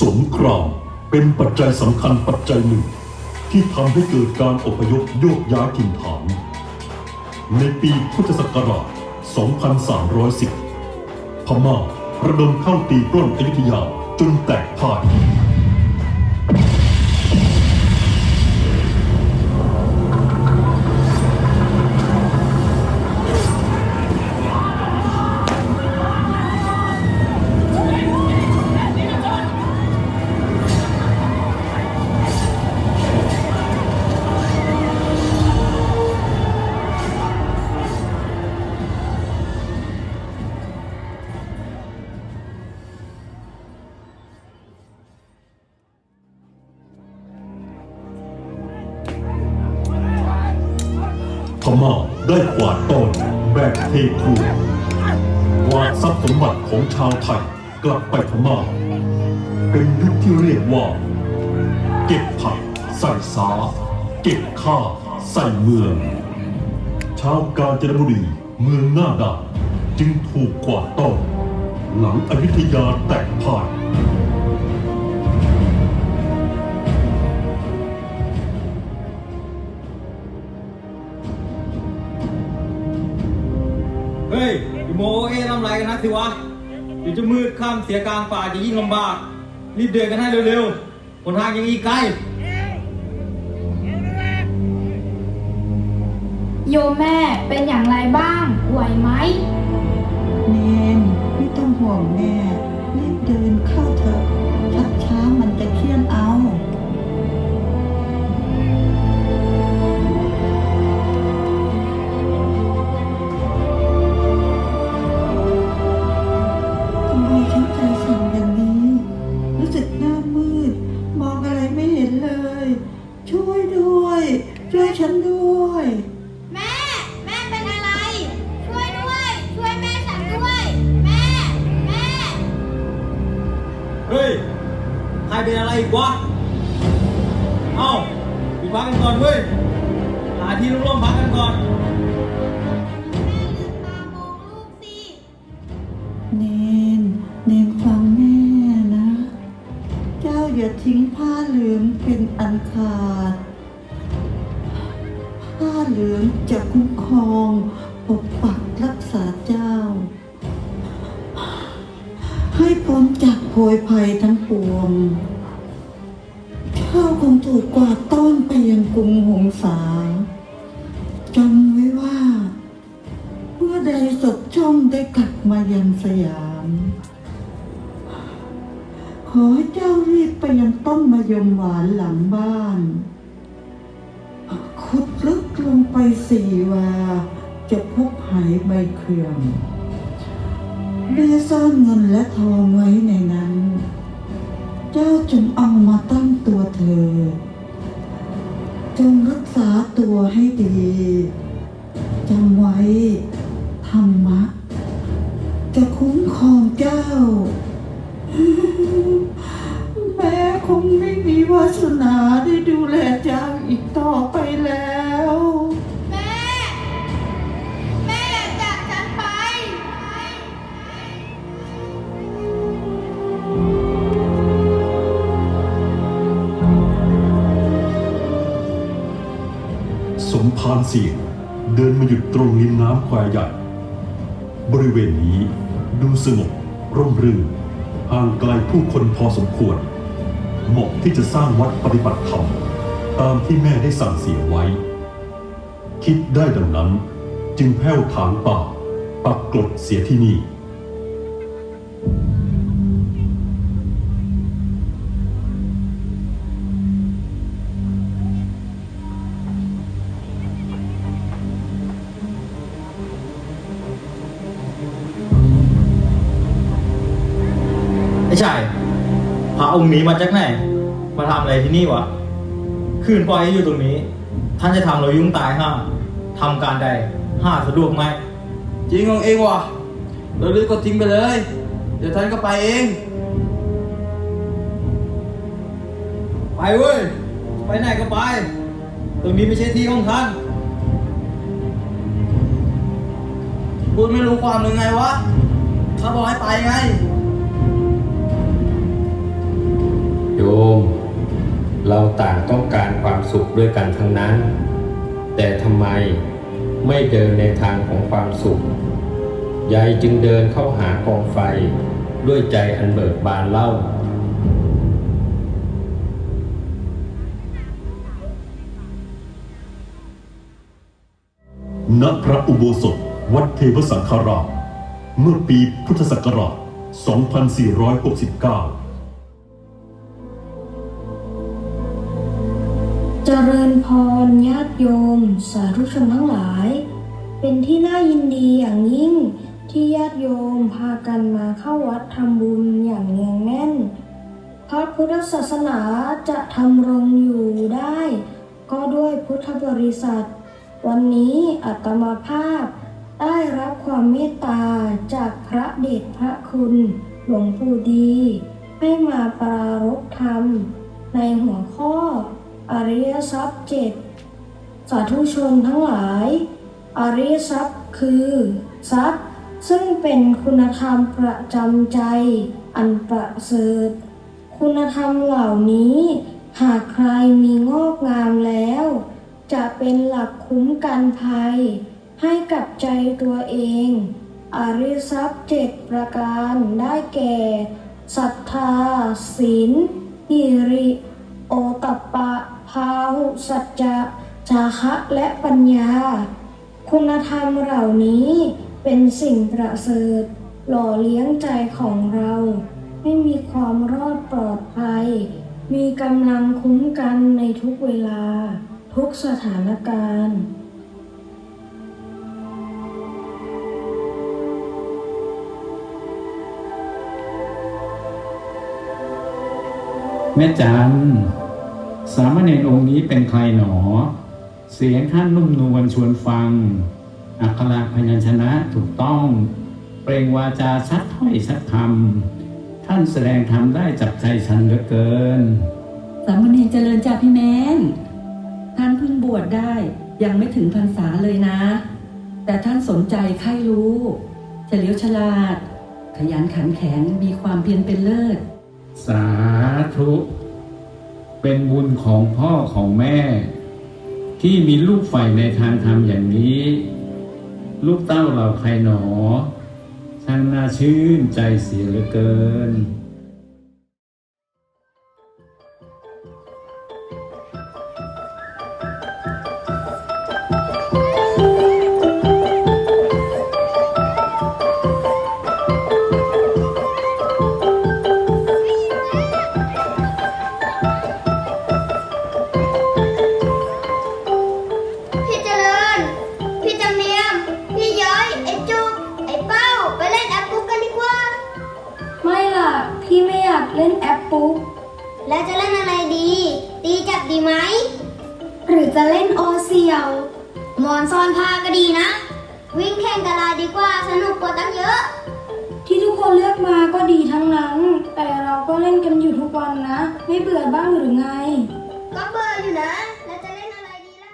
สงครามเป็นปัจจัยสำคัญปัจจัยหนึ่ง ที่ทำให้เกิดการอพยพโยกย้ายถิ่นฐาน ในปีพุทธศักราช 2310 พม่าระดมเข้าตีปล้นอยุธยาจนแตกพ่าย พม่าได้กวาดต้อนแบบเทครูกวาดทรัพย์สมบัติของชาวไทยกลับไปพม่า เป็นยุคที่เรียกว่า เก็บผักใส่สา เก็บข้าใส่เมือง ชาวกาญจนบุรีเมืองหน้าด่านจึงถูกกวาดต้อนหลังอยุธยาแตกพ่าย เฮ้ยอีโมเอทำไรกันนะสิวะเดี๋ยวจะมืดค่ำเสียกลางป่าจะยิ่งลำบากรีบเดินกันให้เร็วๆหนทางยังอีกไกลโยมแม่เป็นอย่างไรบ้าง ไหวไหมเนนไม่ต้องห่วงแม่รีบเดินเข้าเถอะชักช้ามันจะเครียดเอา ช่วยฉันด้วย แม่ แม่เป็นอะไร ช่วยด้วย ช่วยแม่ฉันด้วย แม่ แม่ เฮ้ย ใครเป็นอะไรอีกวะ เจ้าคงถูกกวาดต้อนไปยังกรุงหงสาจำไว้ว่า เมื่อใดศพช่องได้กลับมายังสยาม ขอให้เจ้ารีบไปยังต้นมะยมหวานหลังบ้าน ขุดลึกลงไปสี่วา จะพบหายใบเครื่องแม่ซ่อนเงินและทองไว้ในนั้น เจ้าจงเอามาตั้งตัวเธอ จงรักษาตัวให้ดีจำไว้ธรรมะ จะคุ้มครองเจ้า แม่คงไม่มีวาสนาได้ดูแลเจ้าอีกต่อไปแล้ว พานเสียงเดินมาหยุดตรงริมน้ำแควใหญ่ บริเวณนี้ดูสงบร่มรื่นห่างไกลผู้คนพอสมควร เหมาะที่จะสร้างวัดปฏิบัติธรรมตามที่แม่ได้สั่งเสียไว้ คิดได้ดังนั้นจึงแผ้วถางป่าปักกลดเสียที่นี่ ไอ้ชายพระองค์นี้มาจากไหน มาทำอะไรที่นี่วะ คืนปล่อยให้อยู่ตรงนี้ ท่านจะทำเรายุ่งตายห้าทำการใดห้าสะดวกไหม จริงของเองวะเราเลือก็ทิ้งไปเลย เดี๋ยวท่านก็ไปเอง ไปเว้ย ไปไหนก็ไป ตรงนี้ไม่ใช่ที่ของท่าน พูดไม่รู้ความหรือไงวะข้าบอกให้ไปไง โยม เราต่างต้องการความสุขด้วยกันทั้งนั้น แต่ทำไมไม่เดินในทางของความสุขยายจึงเดินเข้าหากองไฟด้วยใจอันเบิกบานเล่า ณ พระอุโบสถ วัดเทวสังฆารามเมื่อปีพุทธศักราช 2469 จริญพรญาติโยม สาธุชนทั้งหลาย เป็นที่น่ายินดีอย่างยิ่งที่ญาติโยมพากันมาเข้าวัดทำบุญอย่างเนืองแน่นพระพุทธศาสนาจะทำรงอยู่ได้ ก็ด้วยพุทธบริษัท วันนี้อัตมาภาพ ได้รับความเมตตาจากพระเดชพระคุณ หลวงปู่ดี ให้มาปรารภธรรม ในหัวข้อ อริยทรัพย์เจ็ดสาธุชนทั้งหลาย อริยทรัพย์คือ ทรัพย์ซึ่งเป็นคุณธรรมประจำใจ อันประเสริฐ คุณธรรมเหล่านี้ หากใครมีงอกงามแล้ว จะเป็นหลักคุ้มกันภัย ให้กับใจตัวเอง อริยทรัพย์เจ็ดประการได้แก่ศรัทธาศีลหิริ โอตปปะ พาหุสัจจะ จาคะและปัญญา คุณธรรมเหล่านี้เป็นสิ่งประเสริฐหล่อเลี้ยงใจของเราให้มีความรอดปลอดภัย มีกำลังคุ้มกันในทุกเวลา ทุกสถานการณ์แม่จัน สามเณรองค์นี้เป็นใครหนอ เสียงท่านนุ่มนวลชวนฟัง อักขระพยัญชนะถูกต้อง เปล่งวาจาชัดถ้อยชัดคำท่านแสดงธรรมได้จับใจฉันเหลือเกิน สามเณรเจริญจากพี่แมนท่านเพิ่งบวชได้ยังไม่ถึงพรรษาเลยนะ แต่ท่านสนใจใครรู้เฉลียวฉลาด ขยันขันแข็งมีความเพียรเป็นเลิศ สาธุ เป็นบุญของพ่อของแม่ ที่มีลูกใฝ่ในทางธรรมอย่างนี้ ลูกเต้าเราใครหนอ ช่างน่าชื่นใจเสียเหลือเกิน หรือจะเล่นโอเซียวหมอนซ่อนผ้าก็ดีนะ วิ่งแข่งกะลาดีกว่าสนุกกว่าตั้งเยอะ ที่ทุกคนเลือกมาก็ดีทั้งนั้น แต่เราก็เล่นกันอยู่ทุกวันนะ ไม่เบื่อบ้างหรือไง ก็เบอร์อยู่นะ แล้วจะเล่นอะไรดีล่ะ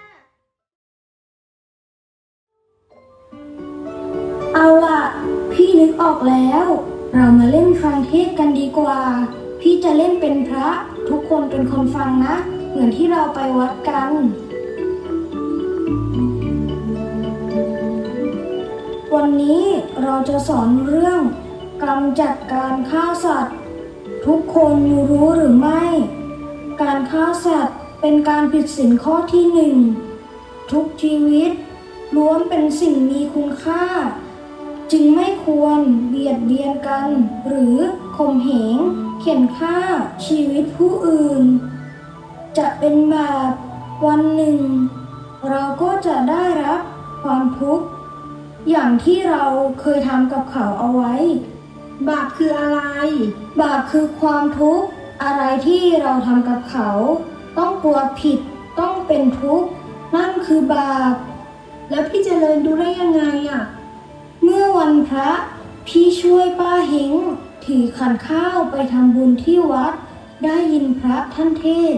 เอาล่ะ พี่นึกออกแล้ว เรามาเล่นฟังเทศน์กันดีกว่า พี่จะเล่นเป็นพระ ทุกคนเป็นคนฟังนะเห มือนที่เราไปวัดกัน วันนี้เราจะสอนเรื่องกรรจากการฆ่าสัตว์ ทุกคนรู้หรือไม่ การฆ่าสัตว์เป็นการผิดศีลข้อที่หนึ่งทุกชีวิตล้วนเป็นสิ่งมีคุณค่า จึงไม่ควรเบียดเบียนกัน หรือข่มเหงเขียนฆ่าชีวิตผู้อื่น จะเป็นบาปวันหนึ่ง เราก็จะได้รับความทุกข์อย่างที่เราเคยทำกับเขาเอาไว้ บาปคืออะไร บาปคือความทุกข์อะไรที่เราทำกับเขา ต้องกลัวผิดต้องเป็นทุกข์นั่นคือบาป แล้วพี่เจริญดูได้ยังไงอะเมื่อวันพระพี่ช่วยป้าเฮงถือขันข้าวไปทำบุญที่วัด ได้ยินพระท่านเทศ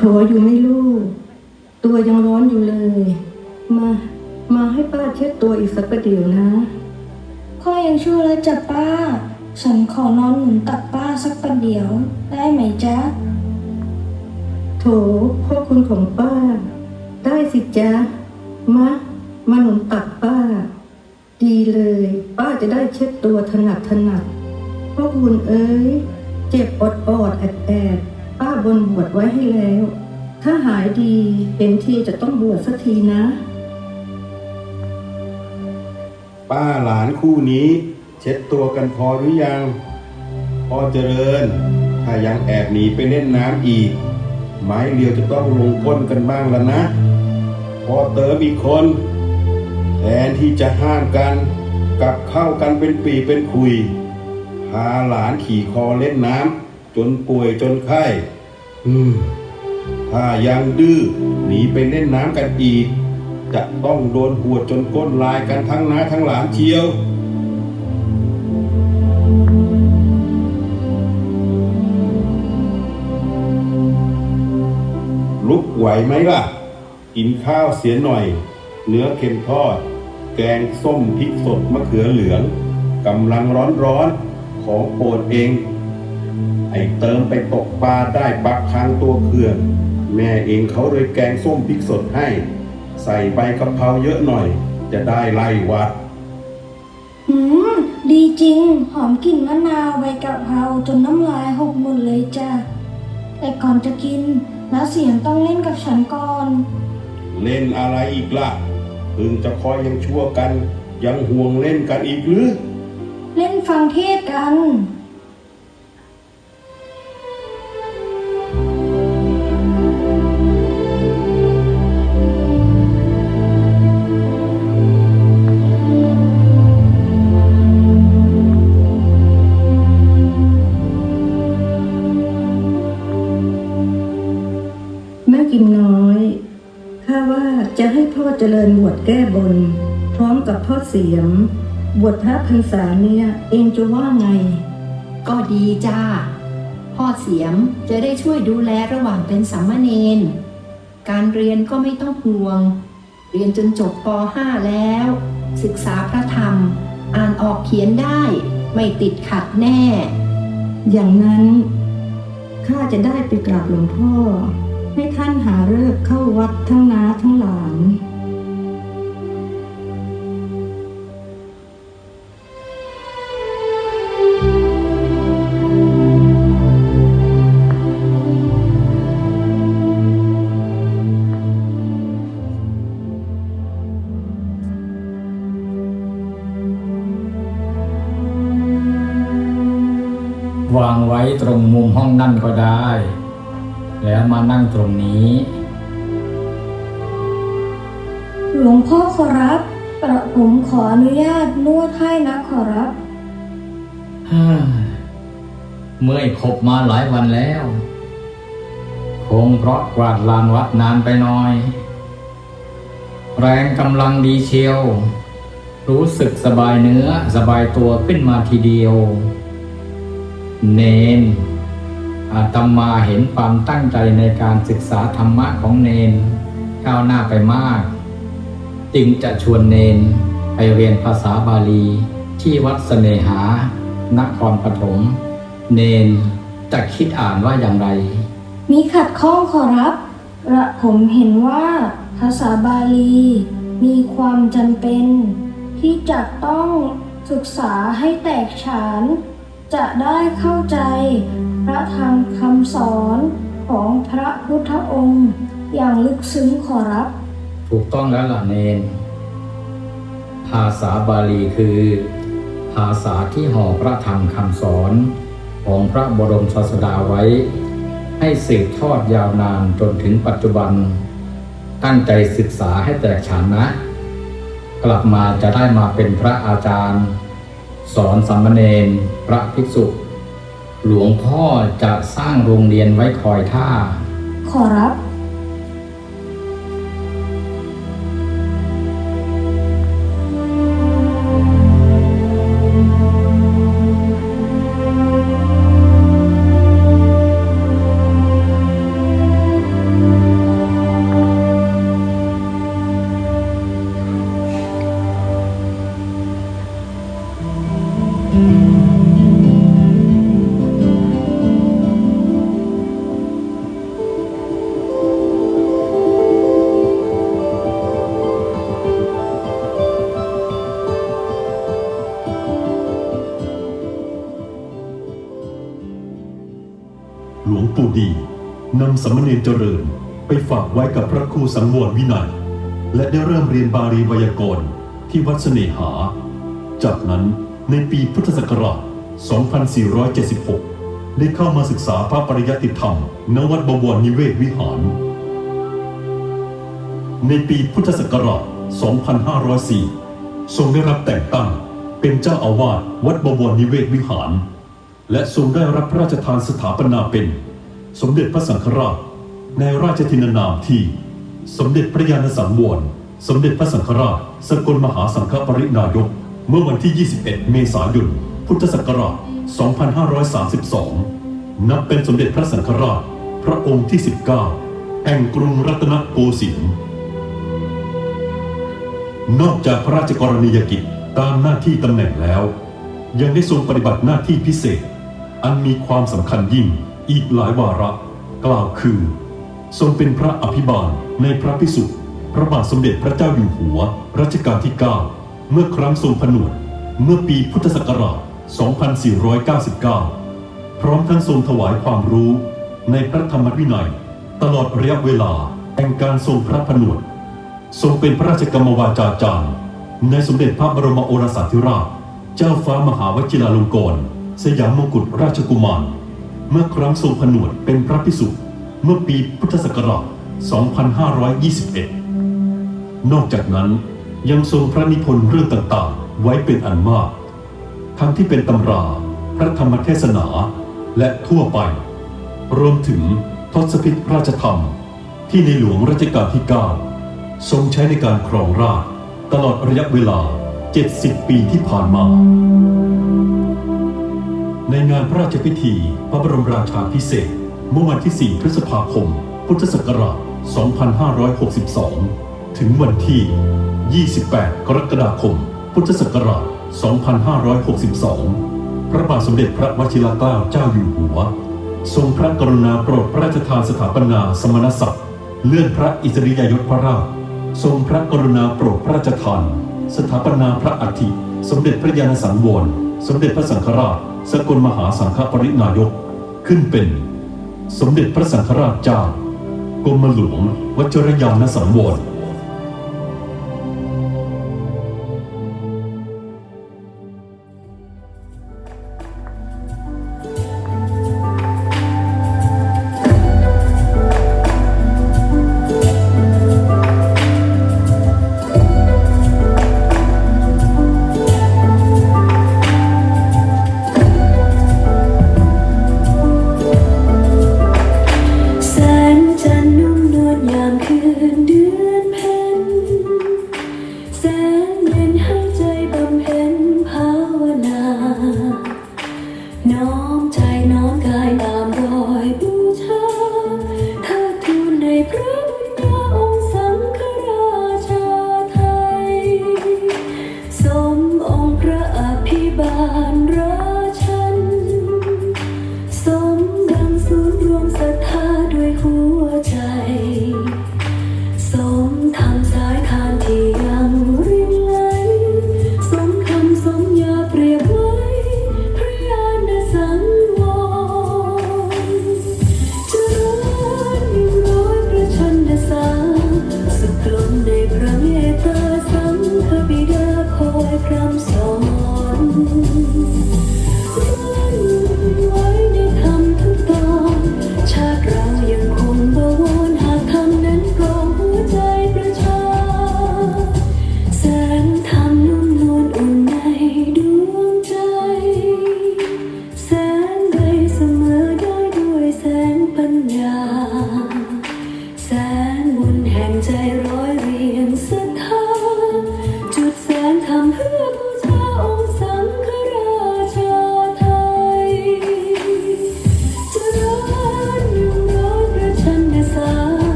น์โถอยู่ไม่ลูก ตัวยังร้อนอยู่เลย มา มาให้ป้าเช็ดตัวอีกสักประเดี๋ยวนะพ่อยังชั่วแล้วจ้ะป้า ฉันขอนอนหนุนตักป้าสักประเดี๋ยว ได้ไหมจ๊ะ โถพ่อคุณของป้า ได้สิจ๊ะ มา มาหนุนตักป้า ดีเลย ป้าจะได้เช็ดตัวถนัดถนัดพ่อคุณเอ้ย เจ็บอดอดแอดแอด ป้าบนบวชไว้ให้แล้ว ถ้าหายดีเป็นทีจะต้องบวชสักทีนะ ป้าหลานคู่นี้ เช็ดตัวกันพอหรือยัง พอเจริญ ถ้ายังแอบหนีไปเล่นน้ำอีก ไม้เรียวจะต้องลงก้นกันบ้างแล้วนะ พอเติมอีกคนแทนที่จะห้ามกันกลับเข้ากันเป็นปีเป็นคุย พาหลานขี่คอเล่นน้ำ จนป่วยจนไข้ถ้ายังดื้อหนีไปเล่นน้ำกันอีก จะต้องโดนหัวจนก้นลายกันทั้งน้าทั้งหลานเชียวลุกไหวไหมล่ะ กินข้าวเสียหน่อย เนื้อเค็มทอด แกงส้มพริกสดมะเขือเหลืองกำลังร้อนๆ ของโปรดเอง ไอเติมไปตกปลาได้ปักค้างตัวเขื่อน แม่เองเขาเลยแกงส้มพริกสดให้ ใส่ใบกะเพราเยอะหน่อย จะได้ไล่หวัดหืม ดีจริง หอมกลิ่นมะนาวใบกะเพราจนน้ำลายหกหมดเลยจ้ะ แต่ก่อนจะกินน้าเสียงต้องเล่นกับฉันก่อน เล่นอะไรอีกล่ะเพิ่งจะคอยยังชั่วกัน ยังห่วงเล่นกันอีกหรือ เล่นฟังเทศกัน บวชแก้บน พร้อมกับพ่อเสียม บวชพระพรรษาเนี่ยเองจะว่าไง ก็ดีจ้า พ่อเสียมจะได้ช่วยดูแลระหว่างเป็นสามเณรการเรียนก็ไม่ต้องห่วง เรียนจนจบป .5 แล้ว ศึกษาพระธรรม อ่านออกเขียนได้ ไม่ติดขัดแน่ อย่างนั้นข้าจะได้ไปกราบหลวงพ่อ ให้ท่านหาเลิกษ์เข้าวัดทั้งน้าทั้งหลานางไว้ตรงมุมห้องนั่นก็ได้ แล้วมานั่งตรงนี้ หลวงพ่อขอรับกระผมขออนุญาตนวดให้นะขอรับฮ่าเมื่อยขบมาหลายวันแล้ว คงเพราะกวาดลานวัดนานไปหน่อย แรงกำลังดีเชียว รู้สึกสบายเนื้อสบายตัวขึ้นมาทีเดียว เนนอาตมาเห็นความตั้งใจในการศึกษาธรรมะของเนนก้าวหน้าไปมาก จึงจะชวนเนนไปเรียนภาษาบาลีที่วัดเสนหานครปฐมเนนจะคิดอ่านว่าอย่างไร มีขัดข้องขอรับกระผมเห็นว่าภาษาบาลี มีความจำเป็น ที่จะต้องศึกษาให้แตกฉาน จะได้เข้าใจพระธรรมคำสอนของพระพุทธองค์อย่างลึกซึ้งขอรับ ถูกต้องแล้วล่ะเนน ภาษาบาลีคือ ภาษาที่ห่อพระธรรมคำสอนของพระบรมศาสดาไว้ ให้สืบทอดยาวนานจนถึงปัจจุบัน ตั้งใจศึกษาให้แตกฉานนะ กลับมาจะได้มาเป็นพระอาจารย์ สอนสามเณรพระภิกษุ หลวงพ่อจะสร้างโรงเรียนไว้คอยท่า ขอรับ ไว้กับพระครูสังวรวินัย และได้เริ่มเรียนบาลีไวยากรณ์ที่วัดเสน่หา จากนั้นในปีพุทธศักราช 2476 ได้เข้ามาศึกษาพระปริยัติธรรมณวัดบวรนิเวศวิหาร ในปีพุทธศักราช 2504 ทรงได้รับแต่งตั้งเป็นเจ้าอาวาสวัดบวรนิเวศวิหาร และทรงได้รับพระราชทานสถาปนาเป็น สมเด็จพระสังฆราช ในราชทินานามที่ สมเด็จพระญาณสังวรสมเด็จพระสังฆราช สกลมหาสังฆปรินายก เมื่อวันที่ 21 เมษายน พุทธศักราช 2532 นับเป็นสมเด็จพระสังฆราช พระองค์ที่ 19 แห่งกรุงรัตนโกสินทร์ นอกจากพระราชกรณียกิจตามหน้าที่ตำแหน่งแล้ว ยังได้ทรงปฏิบัติหน้าที่พิเศษ อันมีความสำคัญยิ่งอีกหลายวาระ กล่าวคือ ทรงเป็นพระอภิบาลในพระพิสุทธิ์พระบาทสมเด็จพระเจ้าอยู่หัว รัชกาลที่ 9 เมื่อครั้งทรงผนวด เมื่อปีพุทธศักราช 2499 พร้อมทั้งทรงถวายความรู้ในพระธรรมวินัย ตลอดระยะเวลาแห่งการทรงพระผนวด ทรงเป็นพระราชกรรมวาจาจารย์ ในสมเด็จพระบรมโอรสาธิราช เจ้าฟ้ามหาวชิราลงกรณ์สยามมงกุฎราชกุมาร เมื่อครั้งทรงผนวดเป็นพระพิสุทธิ์ เมื่อปีพุทธศักราช 2521 นอกจากนั้นยังทรงพระนิพนธ์เรื่องต่างๆ ไว้เป็นอันมาก ทั้งที่เป็นตำรา พระธรรมเทศนา และทั่วไป รวมถึงทศพิธราชธรรม ที่ในหลวงรัชกาลที่ 9 ทรงใช้ในการครองราชตลอดระยะเวลา 70 ปีที่ผ่านมา ในงานพระราชพิธีพระบรมราชาพิเศษ เมื่อวันที่ 4 พฤษภาคม พุทธศักราช 2562 ถึงวันที่ 28 กรกฎาคม พุทธศักราช 2562 พระบาทสมเด็จพระวชิรเกล้าเจ้าอยู่หัว ทรงพระกรุณาโปรดพระราชทานสถาปนาสมณศักดิ์เลื่อนพระอิสริยยศพระราชทรงพระกรุณาโปรดพระราชทานสถาปนาพระอัฐิสมเด็จพระญาณสังวร สมเด็จพระสังฆราช สกลมหาสังฆปรินายก ขึ้นเป็น สมเด็จพระสังฆราชเจ้ากรมหลวงวชิรยานสังวร